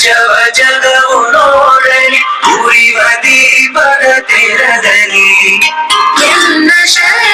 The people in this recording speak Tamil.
ಜವ ಜಗವು ನೋಡಲಿ ಉರಿವ ದೀಪದ ತೆರದಲ್ಲಿ ಎಲ್ಲ ಶರಣ